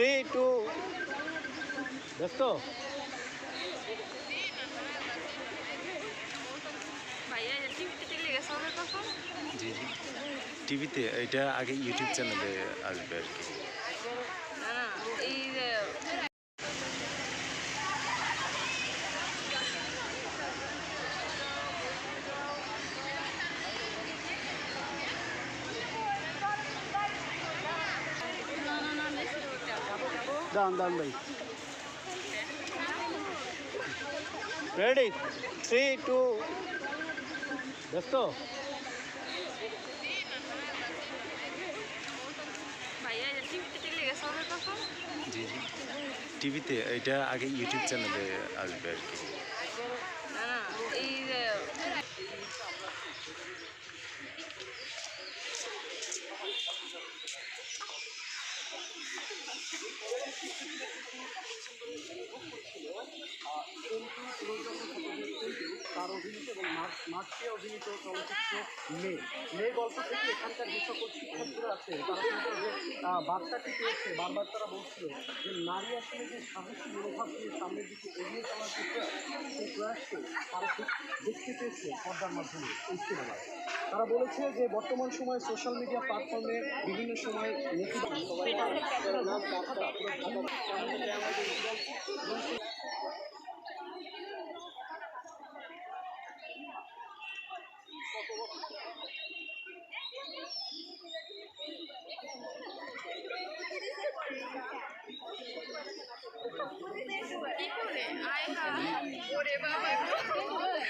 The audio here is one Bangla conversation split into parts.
থ্রি টু ব্যস্ত? টিভিতে এটা আগে ইউটিউব চ্যানেলে আসবে আর কি। দান দান ভাই। রেডি থ্রি টু ব্যস্ত? জি জি। টিভিতে এটা আগে ইউটিউব চ্যানেলে আসবে আর কি। না না এই তার অভিনীত এবং মার্চ অভিনীত চলচ্চিত্র মে। মে গল্প থেকে এখানকার যে সকল আছে, তারা বার্তাটি পেয়েছে, বারবার তারা বলছিল নারী আসলে যে সাহসী মনোভাব নিয়ে সামনের দিকে এগিয়ে চলার যে প্রয়াস, সেই প্রয়াসকে দেখতে পেয়েছে পর্দার মাধ্যমে এই সিনেমায় তারা বলেছে যে বর্তমান সময়ে সোশ্যাল মিডিয়া প্ল্যাটফর্মে বিভিন্ন সময় কি করে? আয় ওরে বাবা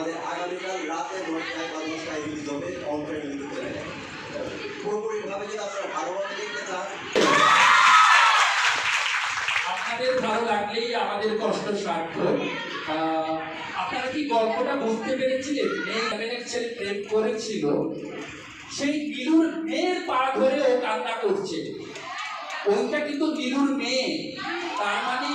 আমাদের আগামীকাল রাতে দশটায় বা দশটায় রিলিজ হবে অন্তরে ইউটিউব চ্যানেলে পুরোপুরিভাবে যদি আপনারা ভালোভাবে দেখতে চান। আপনাদের ভালো লাগলেই আমাদের কষ্ট সার্থক। আপনারা কি গল্পটা বুঝতে পেরেছিলেন? মেয়ে ছেলে প্রেম করেছিল। সেই নীলুর মেয়ের পা ধরে ও কান্না করছে। ওইটা কিন্তু নীলুর মেয়ে। তার মানে